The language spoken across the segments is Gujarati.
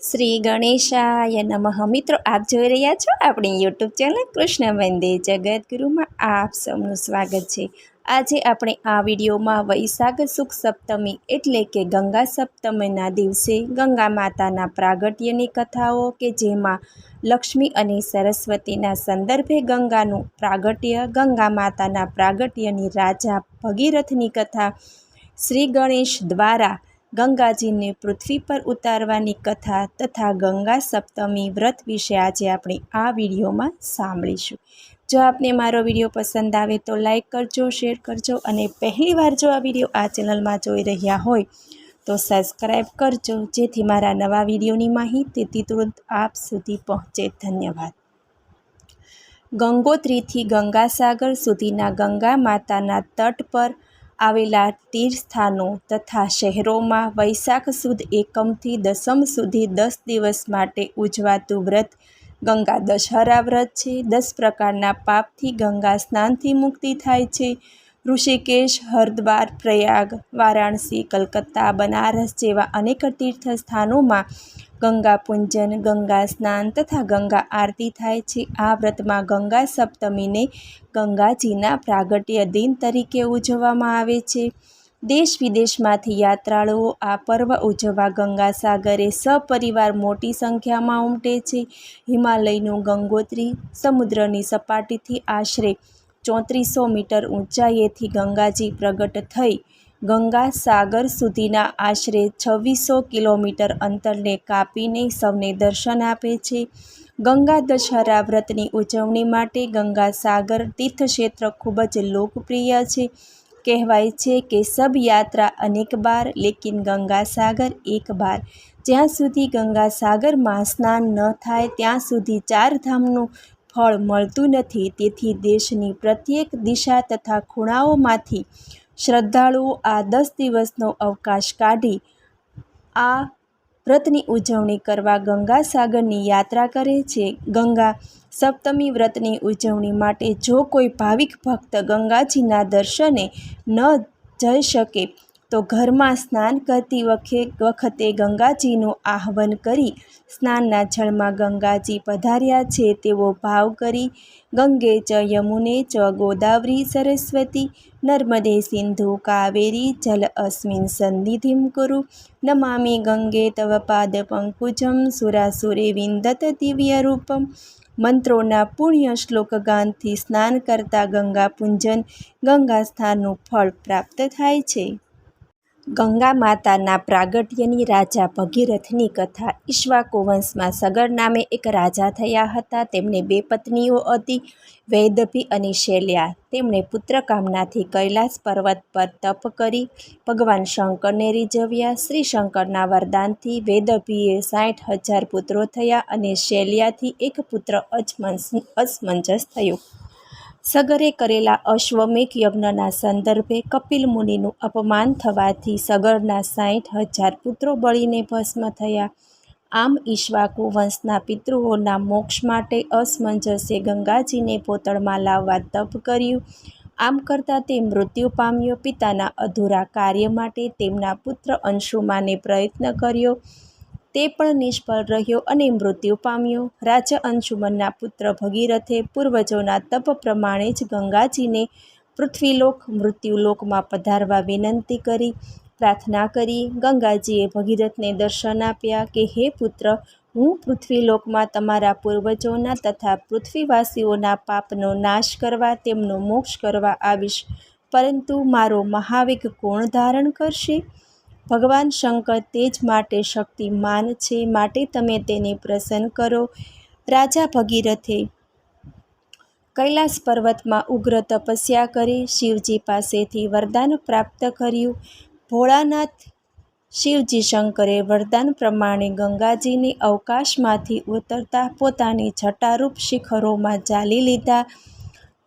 શ્રી ગણેશાય નમઃ. મિત્રો, આપ જોઈ રહ્યા છો આપણી યુટ્યુબ ચેનલ કૃષ્ણ વંદે જગદગુરુમાં આપ સૌનું સ્વાગત છે. આજે આપણે આ વિડીયોમાં વૈશાખ સુખ સપ્તમી એટલે કે ગંગા સપ્તમીના દિવસે ગંગા માતાના પ્રાગટ્યની કથાઓ કે જેમાં લક્ષ્મી અને સરસ્વતીના સંદર્ભે ગંગાનું પ્રાગટ્ય, ગંગા માતાના પ્રાગટ્યની રાજા ભગીરથની કથા, શ્રી ગણેશ દ્વારા ગંગાજીને પૃથ્વી પર ઉતારવાની કથા તથા ગંગા સપ્તમી વ્રત વિશે આજે આપણે આ વિડીયોમાં સાંભળીશું. જો આપને મારો વીડિયો પસંદ આવે તો લાઇક કરજો, શેર કરજો અને પહેલીવાર જો આ વીડિયો આ ચેનલમાં જોઈ રહ્યા હોય તો સબસ્ક્રાઈબ કરજો, જેથી મારા નવા વિડીયોની માહિતી તુરંત આપ સુધી પહોંચે. ધન્યવાદ. ગંગોત્રીથી ગંગાસાગર સુધીના ગંગા માતાના તટ પર આવેલા તીર્થસ્થાનો તથા શહેરોમાં વૈશાખ સુદ એકમથી દસમ સુધી દસ દિવસ માટે ઉજવાતું વ્રત ગંગા દશહરા વ્રત છે. દસ પ્રકારના પાપથી ગંગા સ્નાનથી મુક્તિ થાય છે. ઋષિકેશ, હરિદ્વાર, પ્રયાગ, વારાણસી, કલકત્તા, બનારસ જેવા અનેક તીર્થ સ્થાનોમાં ગંગા પૂંજન, ગંગા સ્નાન તથા ગંગા આરતી થાય છે. આ વ્રતમાં ગંગા સપ્તમીને ગંગાજીના પ્રાગટ્ય દિન તરીકે ઉજવવામાં આવે છે. દેશ વિદેશમાંથી યાત્રાળુઓ આ પર્વ ઉજવવા ગંગાસાગરે સપરિવાર મોટી સંખ્યામાં ઉમટે છે. હિમાલયનું ગંગોત્રી સમુદ્રની સપાટીથી આશરે ચોત્રીસો મીટર ઊંચાઈએથી ગંગાજી પ્રગટ થઈ. ગંગા સાગર સુધીના આશરે છવ્વીસો કિલોમીટર અંતરને કાપીને સૌને દર્શન આપે છે. ગંગા દશહરા વ્રતની ઉજવણી માટે ગંગા સાગર તીર્થક્ષેત્ર ખૂબ જ લોકપ્રિય છે. કહેવાય છે કે સબ યાત્રા અનેક બાર, લેકિન ગંગા સાગર એક બાર. જ્યાં સુધી ગંગા સાગરમાં સ્નાન ન થાય, ત્યાં સુધી ચાર ધામનું ફળ મળતું નથી. તેથી દેશની પ્રત્યેક દિશા તથા ખૂણાઓમાંથી શ્રદ્ધાળુઓ આ દસ દિવસનો અવકાશ કાઢી આ વ્રતની ઉજવણી કરવા ગંગા સાગરની યાત્રા કરે છે. ગંગા સપ્તમી વ્રતની ઉજવણી માટે જો કોઈ ભાવિક ભક્ત ગંગાજીના દર્શને ન જઈ શકે તો ઘરમાં સ્નાન કરતી વખતે ગંગાજીનું આહ્વાન કરી સ્નાનના જળમાં ગંગાજી પધાર્યા છે, તેવો ભાવ કરી ગંગે ચ યમુને ચ ગોદાવરી સરસ્વતી, નર્મદે સિંધુ કાવેરી, જલ અસ્મિન સન્નિધિમ કુરુ નમામિ ગંગે તવ પાદ પંકુજમ, સુરાસુરે વિંદત દિવ્ય રૂપમ, મંત્રોના પુણ્ય શ્લોક ગાનથી સ્નાન કરતા ગંગા પૂંજન ગંગા સ્થાનનું ફળ પ્રાપ્ત થાય છે. ગંગા માતાના પ્રાગટ્યની રાજા ભગીરથની કથા ઈક્ષ્વાકુ વંશમાં સગર નામે એક રાજા થયા હતા. તેમને બે પત્નીઓ હતી, વૈદભી અને શૈલ્યા. તેમણે પુત્રકામનાથી કૈલાસ પર્વત પર તપ કરી, ભગવાન શંકરને રીઝવ્યા. શ્રી શંકરના વરદાનથી વૈદભીએ સાઠ હજાર પુત્રો થયા અને શૈલ્યાથી એક પુત્ર અસમંજસ થયો. સગરે કરેલા અશ્વમેઘ યજ્ઞના સંદર્ભે કપિલ મુનિનું અપમાન થવાથી સગરના સાઠ હજાર પુત્રો બળીને ભસ્મ થયા. આમ ઈશ્વાકુ વંશના પિતૃઓના મોક્ષ માટે અસમંજસે ગંગાજીને પોતળમાં લાવવા તપ કર્યું. આમ કરતાં તે મૃત્યુ પામ્યો. પિતાના અધૂરા કાર્ય માટે તેમના પુત્ર અંશુમાને પ્રયત્ન કર્યો. તે પણ નિષ્ફળ રહ્યો અને મૃત્યુ પામ્યો. રાજા અંશુમનના પુત્ર ભગીરથે પૂર્વજોના તપ પ્રમાણે જ ગંગાજીને પૃથ્વીલોક, મૃત્યુલોકમાં પધારવા વિનંતી કરી, પ્રાર્થના કરી. ગંગાજીએ ભગીરથને દર્શન આપ્યા કે, હે પુત્ર, હું પૃથ્વીલોકમાં તમારા પૂર્વજોના તથા પૃથ્વીવાસીઓના પાપનો નાશ કરવા, તેમનો મોક્ષ કરવા આવીશ. પરંતુ મારો મહાવેગ કોણ ધારણ કરશે? ભગવાન શંકર તે જ માટે શક્તિમાન છે માટે તમે તેને પ્રસન્ન કરો. રાજા ભગીરથે કૈલાસ પર્વતમાં ઉગ્ર તપસ્યા કરી, શિવજી પાસેથી વરદાન પ્રાપ્ત કર્યું. ભોળાનાથ શિવજી શંકરે વરદાન પ્રમાણે ગંગાજીને અવકાશમાંથી ઉતરતા પોતાની જટારૂપ શિખરોમાં ચાલી લીધા.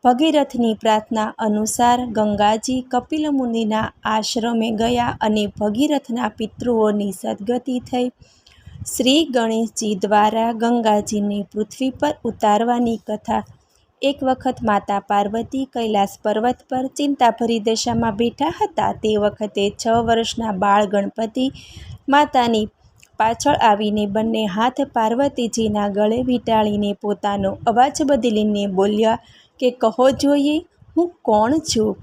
ભગીરથની પ્રાર્થના અનુસાર ગંગાજી કપિલ મુનિના આશ્રમે ગયા અને ભગીરથના પિતૃઓની સદગતિ થઈ. શ્રી ગણેશજી દ્વારા ગંગાજીને પૃથ્વી પર ઉતારવાની કથા. એક વખત માતા પાર્વતી કૈલાસ પર્વત પર ચિંતાભરી દશામાં બેઠા હતા. તે વખતે છ વર્ષના બાળ ગણપતિ માતાની પાછળ આવીને બંને હાથ પાર્વતીજીના ગળે વીંટાળીને પોતાનો અવાજ બદલીને બોલ્યા કે કહો જોઈએ, હું કોણ છું?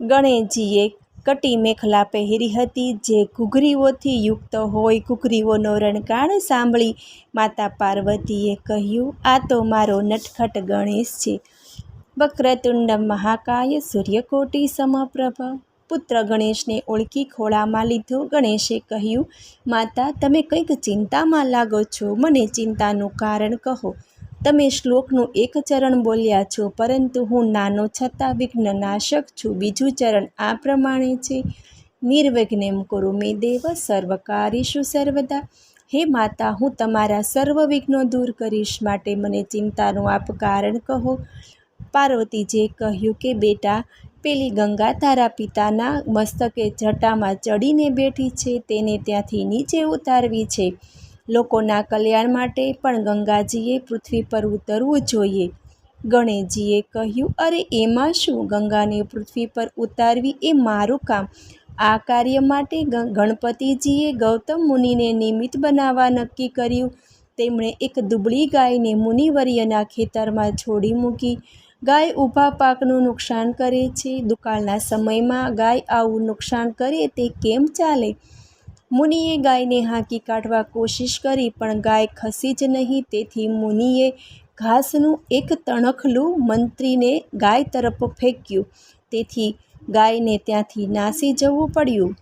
ગણેશજીએ કટી મેખલા પહેરી હતી જે ઘૂઘરીઓથી યુક્ત હોય ઘૂઘરીઓનો રણકાણ સાંભળી માતા પાર્વતીએ કહ્યું, આ તો મારો નટખટ ગણેશ છે. વક્રતુંડ મહાકાય સૂર્યકોટી સમપ્રભ. પુત્ર ગણેશને ઓળખી ખોળામાં લીધો. ગણેશે કહ્યું, માતા, તમે કંઈક ચિંતામાં લાગો છો. મને ચિંતાનું કારણ કહો. તમે શ્લોકનું એક ચરણ બોલ્યા છો, પરંતુ હું નાનો છતાં વિઘ્નનાશક છું. બીજું ચરણ આ પ્રમાણે છે. નિર્વિઘ્નેમ કુરુ, મે દેવ સર્વકારીશુ સર્વદા. હે માતા, હું તમારા સર્વ વિઘ્નો દૂર કરીશ માટે મને ચિંતાનું આપ કારણ કહો. પાર્વતીજીએ કહ્યું કે, બેટા, પેલી ગંગા તારા પિતાના મસ્તકે જટામાં ચડીને બેઠી છે, તેને ત્યાંથી નીચે ઉતારવી છે. લોકોના કલ્યાણ માટે પણ ગંગાજીએ પૃથ્વી પર ઉતરવું જોઈએ. ગણેશજીએ કહ્યું, અરે, એમાં શું? ગંગાને પૃથ્વી પર ઉતારવી એ મારું કામ. આ કાર્ય માટે ગણપતિજીએ ગૌતમ મુનિને નિમિત્ત બનાવવા નક્કી કર્યું. તેમણે એક દુબળી ગાયને મુનિવર્યના ખેતરમાં છોડી મૂકી. ગાય ઊભા પાકનું નુકસાન કરે છે. દુકાળના સમયમાં ગાય આવું નુકસાન કરે તે કેમ ચાલે? મુનિએ ગાયને હાંકી કાઢવા કોશિશ કરી, પણ ગાય ખસી જ નહીં. તેથી મુનિએ ઘાસનું એક તણખલું મંત્રીને ગાય તરફ ફેંક્યું. તેથી ગાયને ત્યાંથી નાસી જવું પડ્યું.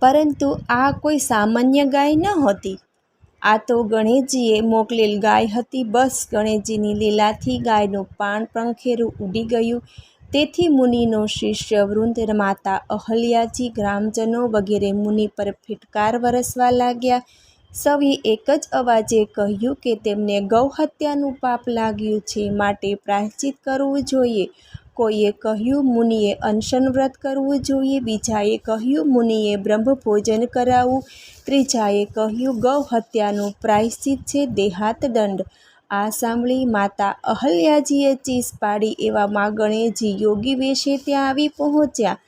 પરંતુ આ કોઈ સામાન્ય ગાય ન હતી. આ તો ગણેશજીએ મોકલેલ ગાય હતી. બસ ગણેશજીની લીલાથી ગાયનું પાન પંખેરું ઉડી ગયું. તેથી મુનિનો શિષ્ય વૃંદ માતા અહલ્યાજી ગ્રામજનો વગેરે મુનિ પર ફિટકાર વરસવા લાગ્યા. સૌએ એક જ અવાજે કહ્યું કે તેમને ગૌહત્યાનું પાપ લાગ્યું છે માટે પ્રાયશ્ચિત કરવું જોઈએ. કોઈએ કહ્યું, મુનિએ અનશન વ્રત કરવું જોઈએ. બીજાએ કહ્યું, મુનિએ બ્રહ્મભોજન કરાવવું. ત્રીજાએ કહ્યું ગૌ હત્યાનું પ્રાયશ્ચિત છે દેહાત દંડ આ સાંભળી માતા અહલ્યાજીએ ચીસ પાડી એવામાં ગણેશજી યોગી વેશે ત્યાં આવી પહોંચ્યા.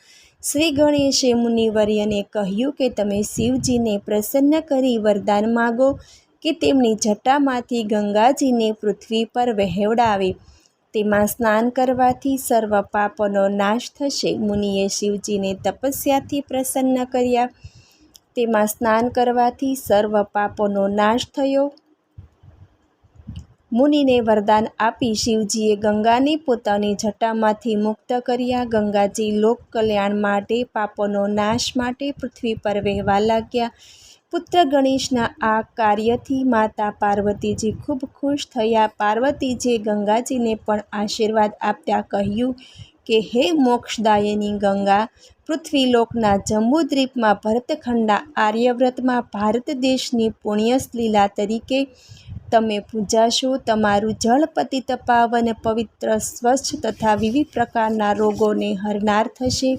શ્રી ગણેશે મુનિવર્યને કહ્યું કે તમે શિવજીને પ્રસન્ન કરી વરદાન માગો કે તેમની જટામાંથી ગંગાજીને પૃથ્વી પર વહેવડાવે. તેમાં સ્નાન કરવાથી સર્વ પાપોનો નાશ થશે. મુનિએ શિવજીને તપસ્યાથી પ્રસન્ન કર્યા. તેમાં સ્નાન કરવાથી સર્વ પાપોનો નાશ થયો. મુનિને વરદાન આપી શિવજીએ ગંગાને પોતાની જટામાંથી મુક્ત કર્યા. ગંગાજી લોક કલ્યાણ માટે, પાપોનો નાશ માટે પૃથ્વી પર વહેવા લાગ્યા. પુત્ર ગણેશના આ કાર્યથી માતા પાર્વતીજી ખૂબ ખુશ થયા. પાર્વતીજીએ ગંગાજીને પણ આશીર્વાદ આપતા કહ્યું કે, હે મોક્ષદાયની ગંગા, પૃથ્વીલોકના જંબુદ્વીપમાં ભરતખંડા આર્યવ્રતમાં ભારત દેશની પુણ્યલીલા તરીકે તમે પૂજાશો તમારું જળ પતિત પાવન પવિત્ર સ્વચ્છ તથા વિવિધ પ્રકારના રોગોને હરનાર થશે.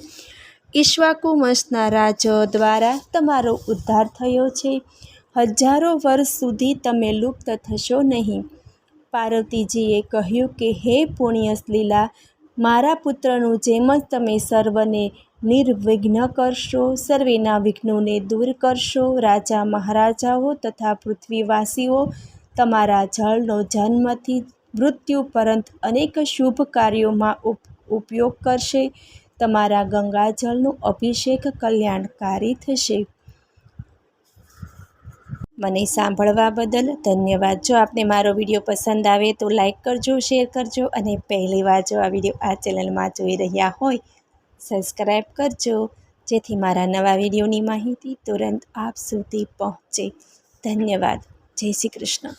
ઈશ્વાકુ વંશના રાજ દ્વારા તમારો ઉદ્ધાર થયો છે. હજારો વર્ષ સુધી તમે લુપ્ત થશો નહીં. પાર્વતીજીએ કહ્યું કે, હે પુણ્યલીલા મારા પુત્રનું જેમ જ તમે સર્વને નિર્વિઘ્ન કરશો, સર્વેના વિઘ્નોને દૂર કરશો. રાજા મહારાજાઓ તથા પૃથ્વીવાસીઓ તમારા જળનો જન્મથી મૃત્યુ પરંત અનેક શુભ કાર્યોમાં ઉપયોગ કરશે. તમારા ગંગાજળનો અભિષેક કલ્યાણકારી થશે. મને સાંભળવા બદલ ધન્યવાદ. જો આપને મારો વીડિયો પસંદ આવે તો લાઈક કરજો, શેર કરજો અને પહેલી વાર જો આ વીડિયો આ ચેનલમાં જોઈ રહ્યા હોય સબસ્ક્રાઈબ કરજો. જેથી મારા નવા વિડીયોની માહિતી તુરંત આપ સુધી પહોંચે. ધન્યવાદ. જય શ્રી કૃષ્ણ.